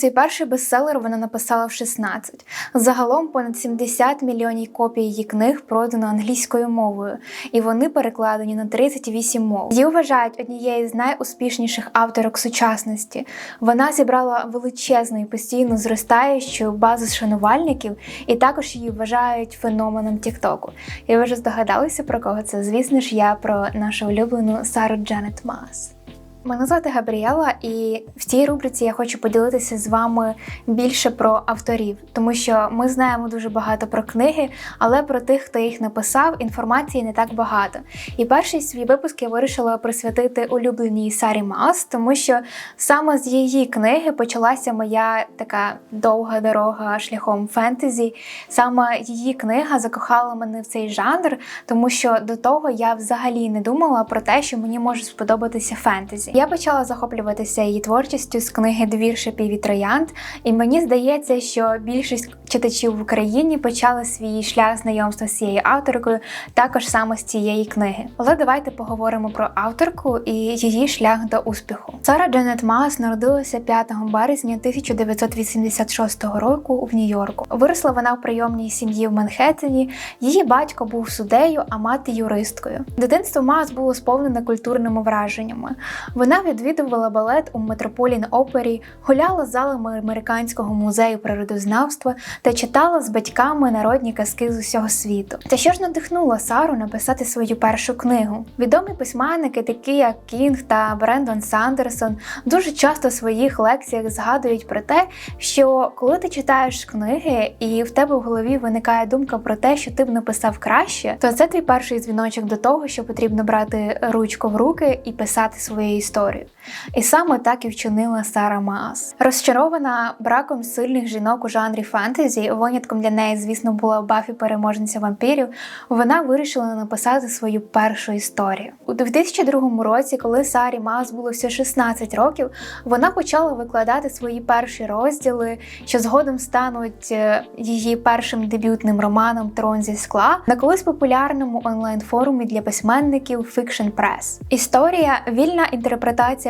свій перший бестселер вона написала в 16. Загалом понад 70 мільйонів копій її книг продано англійською мовою, і вони перекладені на 38 мов. Її вважають однією з найуспішніших авторок сучасності. Вона зібрала величезну і постійно зростаючу базу шанувальників, і також її вважають феноменом Тіктоку. І ви вже здогадалися про кого це? Звісно ж, я про нашу улюблену Сару Джанет Мас. Мене звати Габріела, і в цій рубриці я хочу поділитися з вами більше про авторів, тому що ми знаємо дуже багато про книги, але про тих, хто їх написав, інформації не так багато. І перший свій випуск я вирішила присвятити улюбленій Сарі Мас, тому що саме з її книги почалася моя така довга дорога шляхом фентезі. Саме її книга закохала мене в цей жанр, тому що до того я взагалі не думала про те, що мені може сподобатися фентезі. Я почала захоплюватися її творчістю з книги Двір шипів і троянд, і мені здається, що більшість читачів в Україні почали свій шлях знайомства з цією авторкою також саме з цієї книги. Але давайте поговоримо про авторку і її шлях до успіху. Сара Джанет Мас народилася 5 березня 1986 року в Нью-Йорку. Виросла вона в прийомній сім'ї в Манхеттені. Її батько був суддею, а мати юристкою. Дитинство Мас було сповнене культурними враженнями. Вона відвідувала балет у Метрополін Опері, гуляла залами американського музею природознавства та читала з батьками народні казки з усього світу. Та що ж надихнуло Сару написати свою першу книгу? Відомі письменники, такі як Кінг та Брендон Сандерсон, дуже часто в своїх лекціях згадують про те, що коли ти читаєш книги і в тебе в голові виникає думка про те, що ти б написав краще, то це твій перший дзвіночок до того, що потрібно брати ручку в руки і писати свої історію. І саме так і вчинила Сара Маас. Розчарована браком сильних жінок у жанрі фентезі, винятком для неї, звісно, була Бафі переможниця вампірів. Вона вирішила написати свою першу історію. У 2002 році, коли Сарі Маас було всього 16 років, вона почала викладати свої перші розділи, що згодом стануть е, її першим дебютним романом Трон зі скла на колись популярному онлайн-форумі для письменників Fiction Press. Історія вільна інтерпретація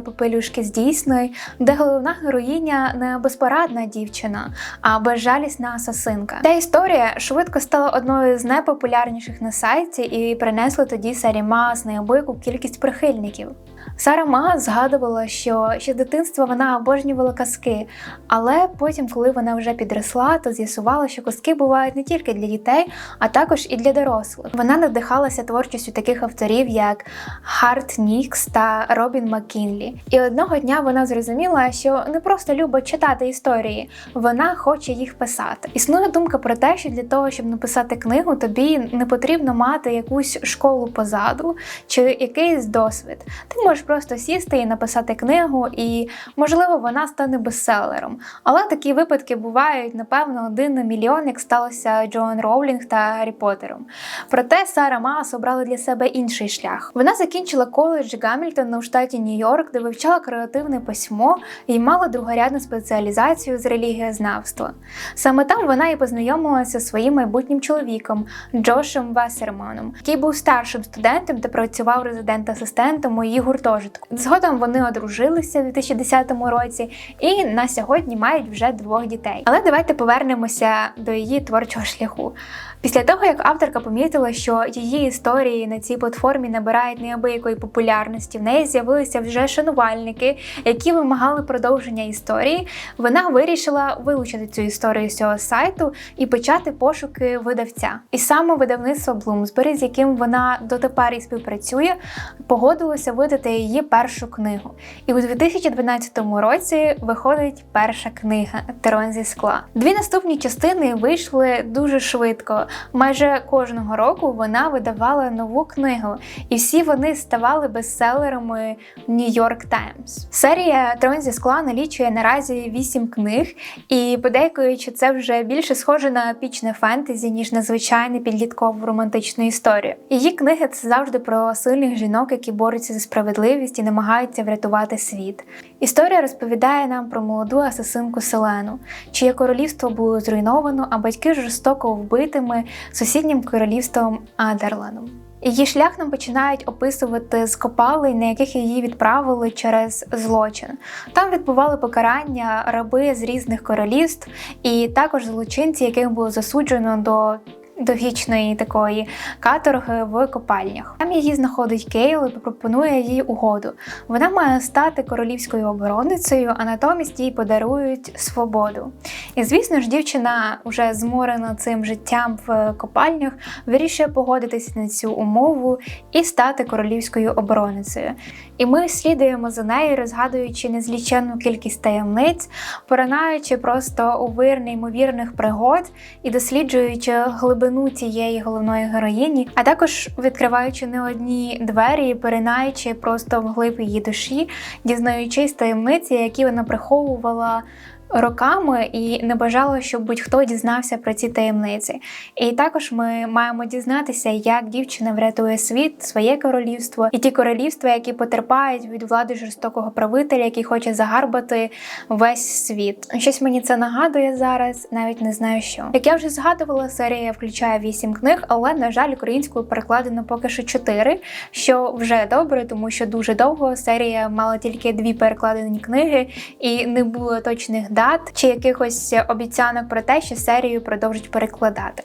попелюшки з дійсної, де головна героїня не безпорадна дівчина, а безжалісна асасинка. Та історія швидко стала одною з найпопулярніших на сайті і принесла тоді Саріма з неабияку кількість прихильників. Сара Ма згадувала, що ще з дитинства вона обожнювала казки, але потім, коли вона вже підросла, то з'ясувала, що казки бувають не тільки для дітей, а також і для дорослих. Вона надихалася творчістю таких авторів, як Харт Нікс та Робін Маккінлі. І одного дня вона зрозуміла, що не просто любить читати історії, вона хоче їх писати. Існує думка про те, що для того, щоб написати книгу, тобі не потрібно мати якусь школу позаду чи якийсь досвід. Ти можеш просто сісти і написати книгу, і можливо вона стане бестселером. Але такі випадки бувають, напевно, один на мільйон, як сталося Джоан Роулінг та Гаррі Поттером. Проте Сара Маас обрала для себе інший шлях. Вона закінчила коледж Гамільтона у штаті Нью-Йорк, де вивчала креативне письмо і мала другорядну спеціалізацію з релігієзнавства. Саме там вона і познайомилася зі своїм майбутнім чоловіком Джошем Вассерманом, який був старшим студентом та працював резидент-асистентом у її гуртожитку. Згодом вони одружилися у 2010 році і на сьогодні мають вже двох дітей. Але давайте повернемося до її творчого шляху. Після того, як авторка помітила, що її історії на цій платформі набирають неабиякої популярності, в неї з'явилися вже шанувальники, які вимагали продовження історії. Вона вирішила вилучити цю історію з цього сайту і почати пошуки видавця. І саме видавництво Bloomsbury, з яким вона дотепер і співпрацює, погодилося видати її першу книгу. І у 2012 році виходить перша книга Терон зі скла. Дві наступні частини вийшли дуже швидко. Майже кожного року вона видавала нову книгу, і всі вони ставали бестселерами York Times. Серія Трон зі скла налічує наразі вісім книг, і подейкуючи, це вже більше схоже на епічне фентезі, ніж на звичайну підліткову романтичну історію. Її книги це завжди про сильних жінок, які борються за справедливість і намагаються врятувати світ. Історія розповідає нам про молоду асасинку Селену, чиє королівство було зруйновано, а батьки жорстоко вбитими сусіднім королівством Адерланом. Її шлях нам починають описувати з копалень, на яких її відправили через злочин. Там відбували покарання раби з різних королівств, і також злочинці, яких було засуджено до довічної такої каторги в копальнях. Там її знаходить Кейл і пропонує їй угоду. Вона має стати королівською оборонницею, а натомість їй подарують свободу. І звісно ж, дівчина, вже зморена цим життям в копальнях, вирішує погодитися на цю умову і стати королівською оборонницею. І ми слідуємо за нею, розгадуючи незліченну кількість таємниць, поринаючи просто у вир неймовірних пригод і досліджуючи глибину цієї головної героїні, а також відкриваючи не одні двері, поринаючи просто в глиб її душі, дізнаючись таємниці, які вона приховувала роками і не бажало, щоб будь-хто дізнався про ці таємниці. І також ми маємо дізнатися, як дівчина врятує світ, своє королівство і ті королівства, які потерпають від влади жорстокого правителя, який хоче загарбати весь світ. Щось мені це нагадує зараз, навіть не знаю що. Як я вже згадувала, серія включає вісім книг, але на жаль, українською перекладено поки що чотири, що вже добре, тому що дуже довго серія мала тільки дві перекладені книги і не було точних дат чи якихось обіцянок про те, що серію продовжать перекладати.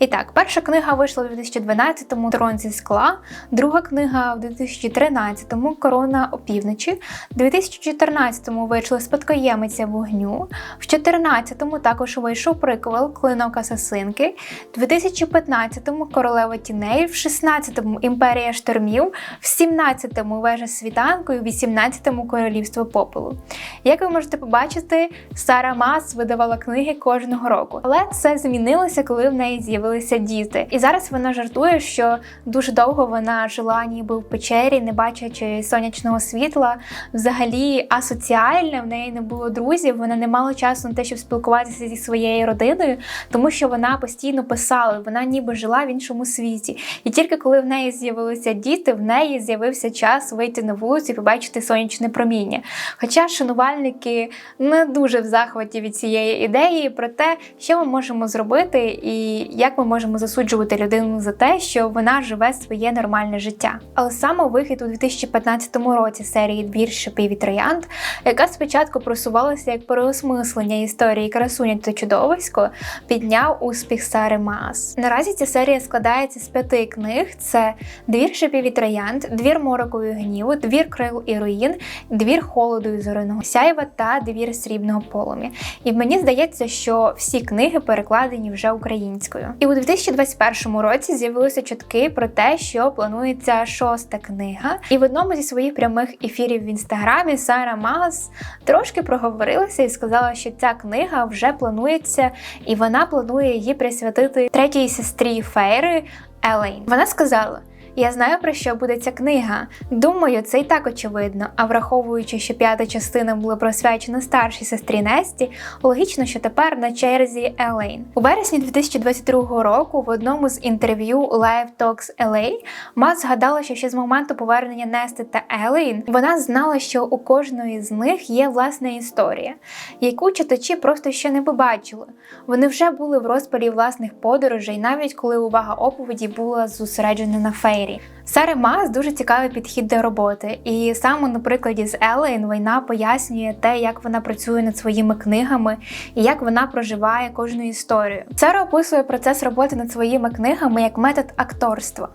І так, перша книга вийшла у 2012-му Трон зі скла, друга книга у 2013-му Корона опівночі, у 2014-му вийшла Спадкоємиця вогню, в 2014-му також вийшов приквел Клинок Асасинки, в 2015-му Королева тіней, в 16-му Імперія штормів, в 17-му Вежа світанку і в 18-му Королівство попелу. Як ви можете побачити, Сара Мас видавала книги кожного року, але це змінилося, коли в неї з'явилися діти. І зараз вона жартує, що дуже довго вона жила ніби в печері, не бачачи сонячного світла. Взагалі асоціальна, в неї не було друзів, вона не мала часу на те, щоб спілкуватися зі своєю родиною, тому що вона постійно писала, вона ніби жила в іншому світі. І тільки коли в неї з'явилися діти, в неї з'явився час вийти на вулицю і побачити сонячне проміння. Хоча шанувальники не дуже в захваті від цієї ідеї про те, що ми можемо зробити і як ми можемо засуджувати людину за те, що вона живе своє нормальне життя. Але саме вихід у 2015 році серії Двір шипів і троянд, яка спочатку просувалася як переосмислення історії красуня та чудовисько, підняв успіх Сари Маас. Наразі ця серія складається з п'яти книг: це Двір шипів і троянд, Двір мороку і гніву, Двір крил і руїн, Двір холоду і зоряного сяйва та Двір срібного полум'я. І мені здається, що всі книги перекладені вже українською. І у 2021 році з'явилися чутки про те, що планується шоста книга. І в одному зі своїх прямих ефірів в інстаграмі Сара Магас трошки проговорилася і сказала, що ця книга вже планується, і вона планує її присвятити третій сестрі Фейри Елейн. Вона сказала. Я знаю про що буде ця книга. Думаю, це і так очевидно. А враховуючи, що п'ята частина була присвячена старшій сестрі Несті, логічно, що тепер на черзі Елейн. У вересні 2022 року в одному з інтерв'ю Live Talks LA Ма згадала, що ще з моменту повернення Нести та Елейн вона знала, що у кожної з них є власна історія, яку читачі просто ще не побачили. Вони вже були в розпалі власних подорожей, навіть коли увага оповіді була зосереджена на society. Сари Мас дуже цікавий підхід до роботи, і саме на прикладі з Елейн війна пояснює те, як вона працює над своїми книгами і як вона проживає кожну історію. Сара описує процес роботи над своїми книгами як метод акторства,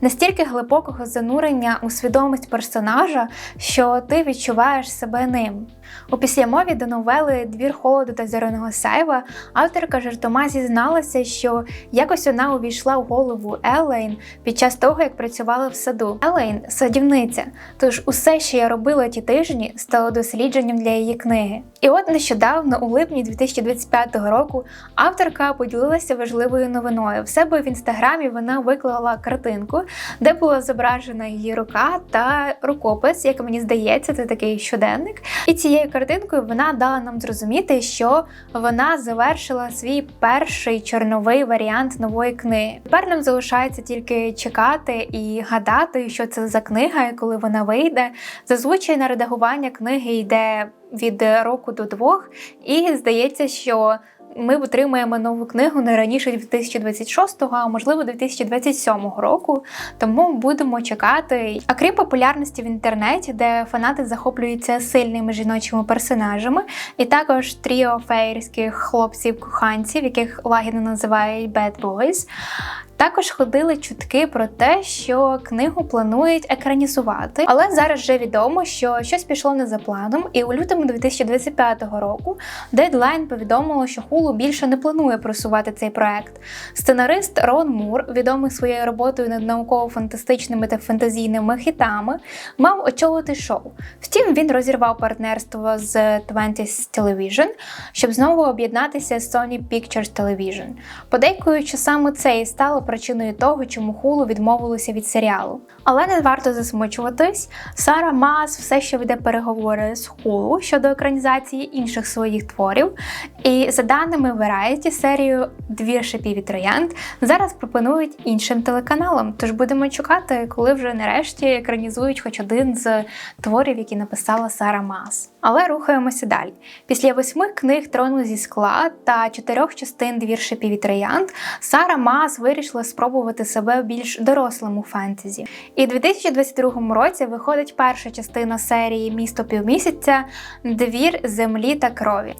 настільки глибокого занурення у свідомість персонажа, що ти відчуваєш себе ним. У післямові до новели Двір холоду та зоряного сайва авторка жартома зізналася, що якось вона увійшла в голову Елейн під час того, як працювала в саду. Елейн садівниця, тож усе, що я робила ті тижні, стало дослідженням для її книги. І от нещодавно, у липні 2025 року, авторка поділилася важливою новиною. В себе в інстаграмі вона виклала картинку, де була зображена її рука та рукопис, як мені здається, це такий щоденник. І цією картинкою вона дала нам зрозуміти, що вона завершила свій перший чорновий варіант нової книги. Тепер нам залишається тільки чекати і гадати, що це за книга, і коли вона вийде. Зазвичай на редагування книги йде від року до двох, і здається, що ми отримаємо нову книгу не раніше 2026, а можливо 2027 року. Тому будемо чекати. А крім популярності в інтернеті, де фанати захоплюються сильними жіночими персонажами, і також тріо фейерських хлопців-коханців, яких лагідно називають Bad Boys, також ходили чутки про те, що книгу планують екранізувати, але зараз вже відомо, що щось пішло не за планом, і у лютому 2025 року Deadline повідомило, що Hulu більше не планує просувати цей проект. Сценарист Рон Мур, відомий своєю роботою над науково-фантастичними та фантазійними хітами, мав очолити шоу. Втім, він розірвав партнерство з 20th Television, щоб знову об'єднатися з Sony Pictures Television. Подейкують, що саме це і стало причиною того, чому Хулу відмовилося від серіалу. Але не варто засмучуватись. Сара Мас все ще веде переговори з Хулу щодо екранізації інших своїх творів. І за даними Variety, серію Дві шипі троянд зараз пропонують іншим телеканалам. Тож будемо чекати, коли вже нарешті екранізують хоч один з творів, які написала Сара Мас. Але рухаємося далі. Після восьми книг трону зі скла та чотирьох частин двір шипів Сара Мас вирішила спробувати себе в більш дорослому фентезі. І в 2022 році виходить перша частина серії Місто півмісяця Двір землі та крові.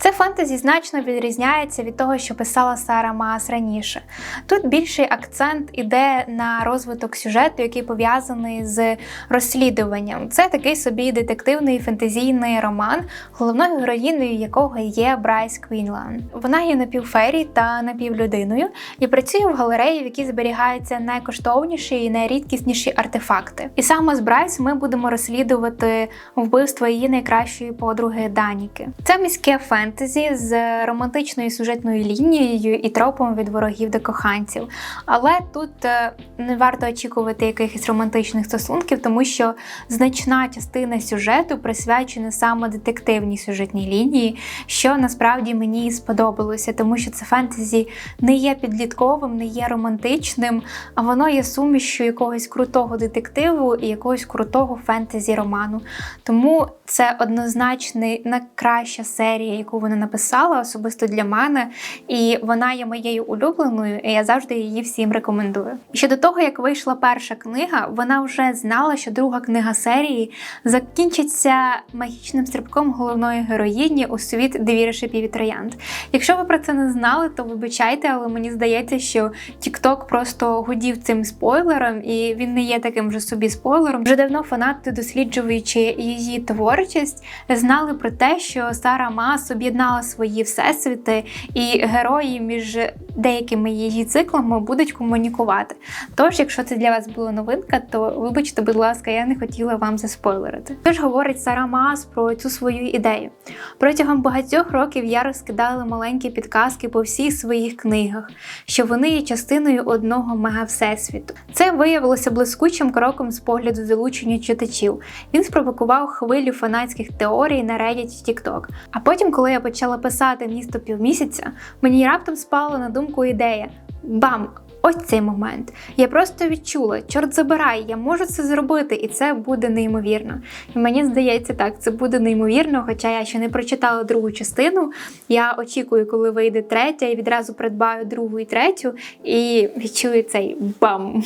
Це фентезі значно відрізняється від того, що писала Сара Маас раніше. Тут більший акцент іде на розвиток сюжету, який пов'язаний з розслідуванням. Це такий собі детективний фентезійний роман, головною героїною якого є Брайс Квінлан. Вона є напівфері та напівлюдиною і працює в галереї, в якій зберігаються найкоштовніші і найрідкісніші артефакти. І саме з Брайс ми будемо розслідувати вбивство її найкращої подруги Даніки. Це міське фентезі, фентезі з романтичною сюжетною лінією і тропом від ворогів до коханців. Але тут е, не варто очікувати якихось романтичних стосунків, тому що значна частина сюжету присвячена саме детективній сюжетній лінії, що насправді мені сподобалося, тому що це фентезі не є підлітковим, не є романтичним, а воно є сумішю якогось крутого детективу і якогось крутого фентезі роману. Тому це однозначно найкраща серія, яку вона написала особисто для мене, і вона є моєю улюбленою, і я завжди її всім рекомендую. Щодо того, як вийшла перша книга, вона вже знала, що друга книга серії закінчиться магічним стрибком головної героїні у світ Девіри шипів і троянд. Якщо ви про це не знали, то вибачайте, але мені здається, що TikTok просто гудів цим спойлером, і він не є таким вже собі спойлером. Вже давно фанати, досліджуючи її творчість, знали про те, що Сара Ма собі об'єднала свої всесвіти, і герої між деякими її циклами будуть комунікувати. Тож, якщо це для вас була новинка, то вибачте, будь ласка, я не хотіла вам заспойлерити. Тож говорить Сара Маас про цю свою ідею. Протягом багатьох років я розкидала маленькі підказки по всіх своїх книгах, що вони є частиною одного мега-всесвіту. Це виявилося блискучим кроком з погляду залучення читачів. Він спровокував хвилю фанатських теорій на Reddit TikTok. А потім, коли я почала писати місто півмісяця, мені раптом спала на думку ідея: бам! Ось цей момент. Я просто відчула, чорт забирай, я можу це зробити, і це буде неймовірно. І мені здається, так, це буде неймовірно, хоча я ще не прочитала другу частину. Я очікую, коли вийде третя, і відразу придбаю другу і третю, і відчую цей бам.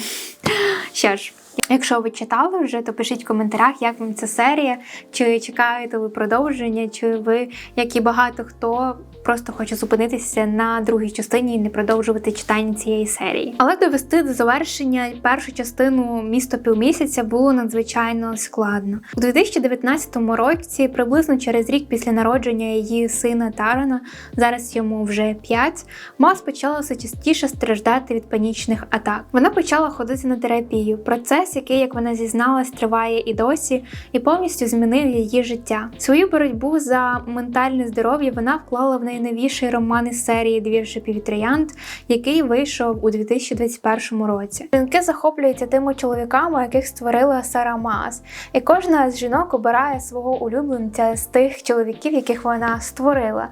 Що ж. Якщо ви читали вже, то пишіть в коментарях, як вам ця серія, чи чекаєте ви продовження, чи ви, як і багато хто, просто хоче зупинитися на другій частині і не продовжувати читання цієї серії. Але довести до завершення першу частину місто півмісяця було надзвичайно складно. У 2019 році, приблизно через рік після народження її сина Тарана, зараз йому вже 5, Мас почала все частіше страждати від панічних атак. Вона почала ходити на терапію. Процес, який, як вона зізналась, триває і досі, і повністю змінив її життя. Свою боротьбу за ментальне здоров'я вона вклала в найновіший роман із серії Дві шипів троянд, який вийшов у 2021 році. Жінки захоплюються тими чоловіками, яких створила Сара Маас, і кожна з жінок обирає свого улюбленця з тих чоловіків, яких вона створила.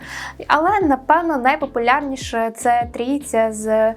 Але напевно найпопулярніше це трійця з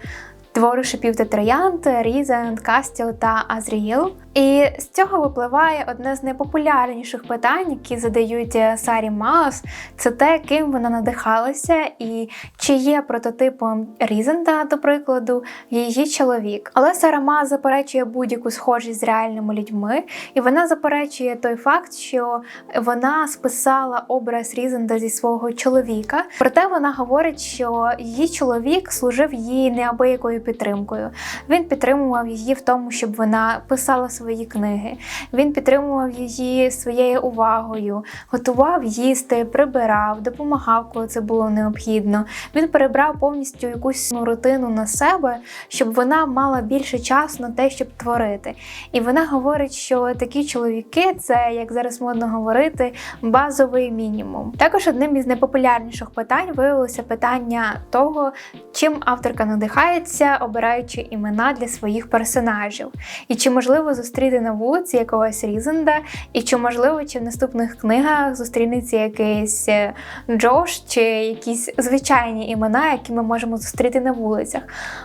Твори шипів та троянд, Різен, Кастіл та Азріїл. І з цього випливає одне з найпопулярніших питань, які задають е, Сарі Маус, це те, ким вона надихалася, і чи є прототипом Різенда, до прикладу, її чоловік. Але Сара Маус заперечує будь-яку схожість з реальними людьми, і вона заперечує той факт, що вона списала образ Різенда зі свого чоловіка. Проте вона говорить, що її чоловік служив їй неабиякою підтримкою. Він підтримував її в тому, щоб вона писала свої книги. Він підтримував її своєю увагою, готував їсти, прибирав, допомагав, коли це було необхідно. Він перебрав повністю якусь ну, рутину на себе, щоб вона мала більше часу на те, щоб творити. І вона говорить, що такі чоловіки це, як зараз модно говорити, базовий мінімум. Також одним із найпопулярніших питань виявилося питання того, чим авторка надихається, обираючи імена для своїх персонажів, і чи можливо зустріти на вулиці якогось Різенда, і чи можливо чи в наступних книгах зустрінеться якийсь е, Джош чи якісь звичайні імена, які ми можемо зустріти на вулицях.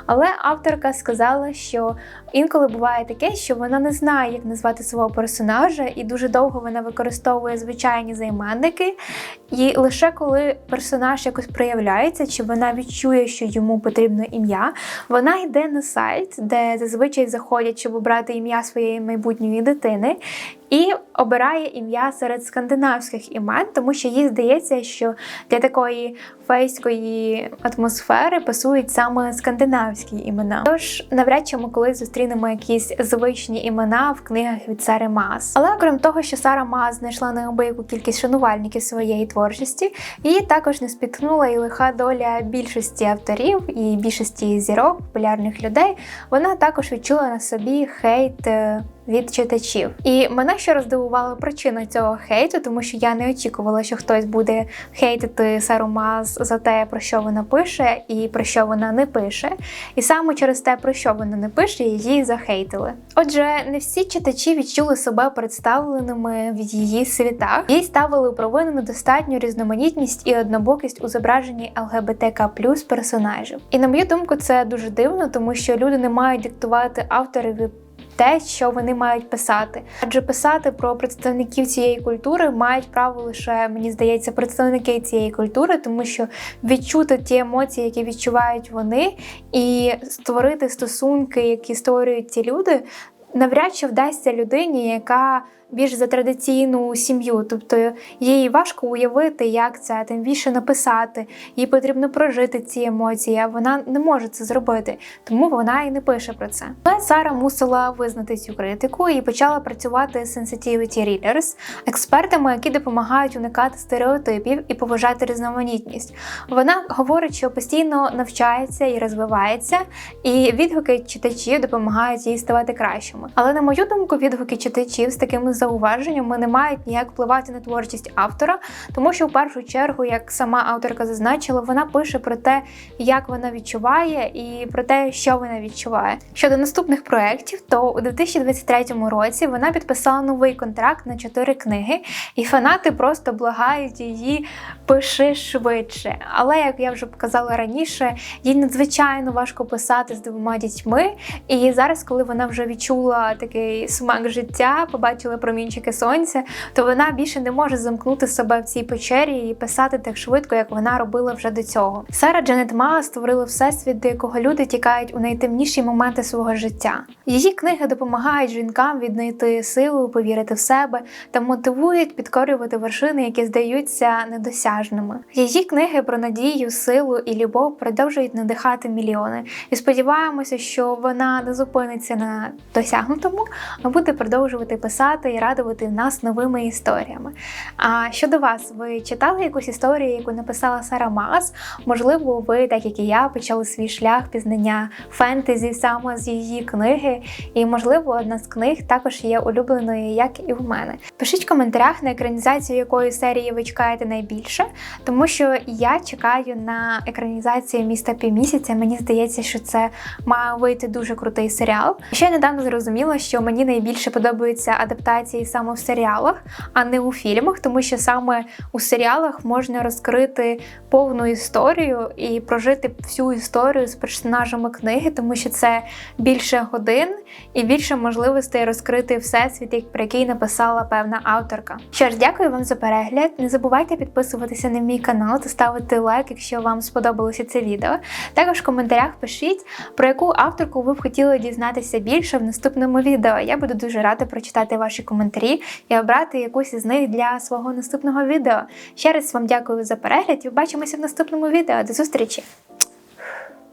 Але авторка сказала, що інколи буває таке, що вона не знає, як назвати свого персонажа, і дуже довго вона використовує звичайні займенники. І лише коли персонаж якось проявляється, чи вона відчує, що йому потрібно ім'я, вона йде на сайт, де зазвичай заходять, щоб обрати ім'я своєї майбутньої дитини. І обирає ім'я серед скандинавських імен, тому що їй здається, що для такої фейської атмосфери пасують саме скандинавські імена. Тож навряд чи ми колись зустрінемо якісь звичні імена в книгах від Сари Мас. Але окрім того, що Сара Мас знайшла неабияку кількість шанувальників своєї творчості, її також не спіткнула і лиха доля більшості авторів і більшості зірок, популярних людей. Вона також відчула на собі хейт. Від читачів, і мене ще роздивувала причина цього хейту, тому що я не очікувала, що хтось буде хейтити Сару Маз за те, про що вона пише, і про що вона не пише. І саме через те, про що вона не пише, її захейтили. Отже, не всі читачі відчули себе представленими в її світах. Їй ставили провину недостатню різноманітність і однобокість у зображенні ЛГБТК персонажів. І на мою думку, це дуже дивно, тому що люди не мають диктувати авторові те, що вони мають писати. Адже писати про представників цієї культури мають право лише, мені здається, представники цієї культури, тому що відчути ті емоції, які відчувають вони, і створити стосунки, які створюють ці люди, навряд чи вдасться людині, яка більш за традиційну сім'ю, тобто їй важко уявити, як це, тим більше написати. Їй потрібно прожити ці емоції, а вона не може це зробити, тому вона і не пише про це. Але Сара мусила визнати цю критику і почала працювати з Sensitivity Readers, експертами, які допомагають уникати стереотипів і поважати різноманітність. Вона говорить, що постійно навчається і розвивається, і відгуки читачів допомагають їй ставати кращими. Але на мою думку, відгуки читачів з такими зауваженнями не мають ніяк впливати на творчість автора, тому що в першу чергу, як сама авторка зазначила, вона пише про те, як вона відчуває, і про те, що вона відчуває. Щодо наступних проєктів, то у 2023 році вона підписала новий контракт на чотири книги, і фанати просто благають її пиши швидше. Але як я вже показала раніше, їй надзвичайно важко писати з двома дітьми. І зараз, коли вона вже відчула такий смак життя, побачила промінчики сонця, то вона більше не може замкнути себе в цій печері і писати так швидко, як вона робила вже до цього. Сара Дженет Ма створила всесвіт, до якого люди тікають у найтемніші моменти свого життя. Її книги допомагають жінкам віднайти силу, повірити в себе та мотивують підкорювати вершини, які здаються недосяжними. Її книги про надію, силу і любов продовжують надихати мільйони. І сподіваємося, що вона не зупиниться на досягнутому, а буде продовжувати писати радувати нас новими історіями. А щодо вас, ви читали якусь історію, яку написала Сара Мас? Можливо, ви, так як і я, почали свій шлях пізнання фентезі саме з її книги, і можливо, одна з книг також є улюбленою, як і в мене. Пишіть в коментарях на екранізацію якої серії ви чекаєте найбільше, тому що я чекаю на екранізацію міста півмісяця. Мені здається, що це має вийти дуже крутий серіал. Ще недавно зрозуміла, що мені найбільше подобається адаптація інспірації саме в серіалах, а не у фільмах, тому що саме у серіалах можна розкрити повну історію і прожити всю історію з персонажами книги, тому що це більше годин і більше можливостей розкрити всесвіт, про який написала певна авторка. Що ж, дякую вам за перегляд. Не забувайте підписуватися на мій канал та ставити лайк, якщо вам сподобалося це відео. Також в коментарях пишіть, про яку авторку ви б хотіли дізнатися більше в наступному відео. Я буду дуже рада прочитати ваші коментарі і обрати якусь із них для свого наступного відео. Ще раз вам дякую за перегляд і побачимося в наступному відео. До зустрічі!